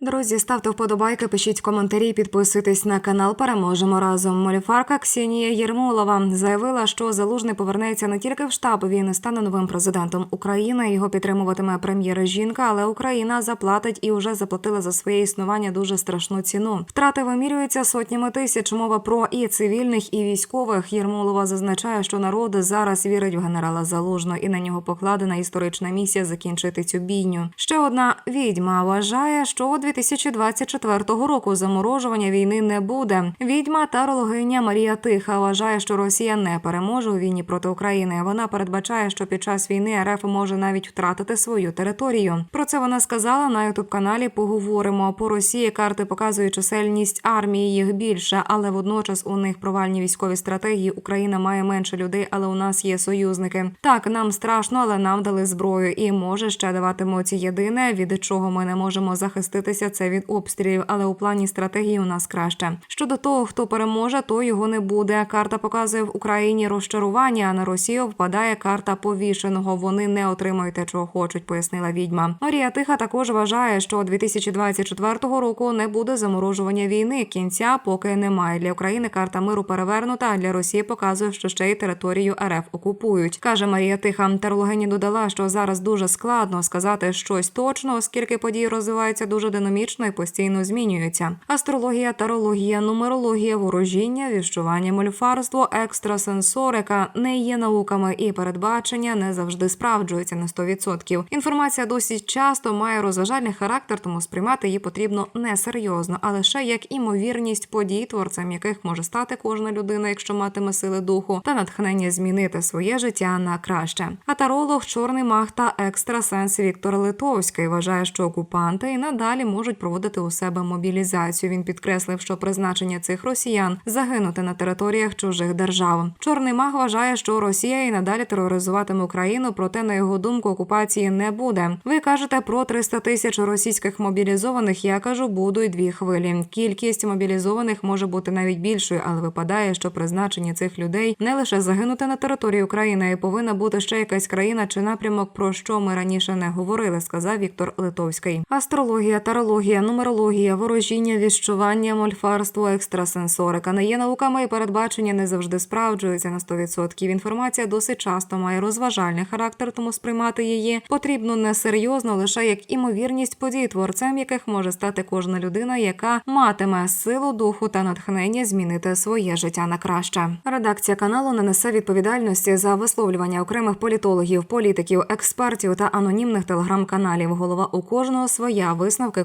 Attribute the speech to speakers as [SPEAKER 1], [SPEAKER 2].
[SPEAKER 1] друзі, ставте вподобайки, пишіть коментарі, підписуйтесь на канал. Переможемо разом. Мольфарка Ксенія Єрмолова заявила, що залужний повернеться не тільки в штаб, він стане новим президентом України. Його підтримуватиме прем'єра жінка, але Україна заплатить і вже заплатила за своє існування дуже страшну ціну. Втрати вимірюються сотнями тисяч. Мова про і цивільних, і військових. Єрмолова зазначає, що народ зараз вірить в генерала Залужного, і на нього покладена історична місія закінчити цю бійню. Ще одна відьма вважає, що 2024 року заморожування війни не буде. Відьма тарологиня Марія Тиха вважає, що Росія не переможе у війні проти України. Вона передбачає, що під час війни РФ може навіть втратити свою територію. Про це вона сказала на ютуб каналі. Поговоримо по Росії. Карти показують чисельність армії їх більше, але водночас у них провальні військові стратегії. Україна має менше людей, але у нас є союзники. Так нам страшно, але нам дали зброю і може ще даватимуть єдине, від чого ми не можемо захиститися. Це від обстрілів, але у плані стратегії у нас краще. Щодо того, хто переможе, то його не буде. Карта показує в Україні розчарування. А на Росію впадає карта повішеного. Вони не отримують те, чого хочуть, пояснила відьма. Марія Тиха також вважає, що 2024 року не буде заморожування війни. Кінця поки немає. Для України карта миру перевернута. А для Росії показує, що ще й територію РФ окупують. каже Марія Тиха. Терлогині додала, що зараз дуже складно сказати щось точно, оскільки події розвиваються дуже динамічно і постійно змінюються. Астрологія, тарологія, нумерологія, ворожіння, віщування, мольфарство, екстрасенсорика не є науками, і передбачення не завжди справджуються на 100%. Інформація досить часто має розважальний характер, тому сприймати її потрібно не серйозно, а лише як імовірність подій, творцем яких може стати кожна людина, якщо матиме сили духу та натхнення змінити своє життя на краще. А таролог, чорний маг та екстрасенс Віктор Литовський вважає, що окупанти і надалі можуть проводити у себе мобілізацію. Він підкреслив, що призначення цих росіян загинути на територіях чужих держав. Чорний маг вважає, що Росія і надалі тероризуватиме Україну, проте на його думку окупації не буде. Ви кажете про 300 тисяч російських мобілізованих. Я кажу, будуть дві хвилі. Кількість мобілізованих може бути навіть більшою, але випадає, що призначення цих людей не лише загинути на території України, і повинна бути ще якась країна чи напрямок, про що ми раніше не говорили, сказав Віктор Литовський. Астрологія, тарологія, нумерологія, ворожіння, віщування, мольфарство, екстрасенсорика не є науками і передбачення не завжди справджуються на 100%. Інформація досить часто має розважальний характер, тому сприймати її потрібно не серйозно, лише як імовірність подій, творцем яких може стати кожна людина, яка матиме силу духу та натхнення змінити своє життя на краще. Редакція каналу не несе відповідальності за висловлювання окремих політологів, політиків, експертів та анонімних телеграм-каналів. Голова у кожного своя висновки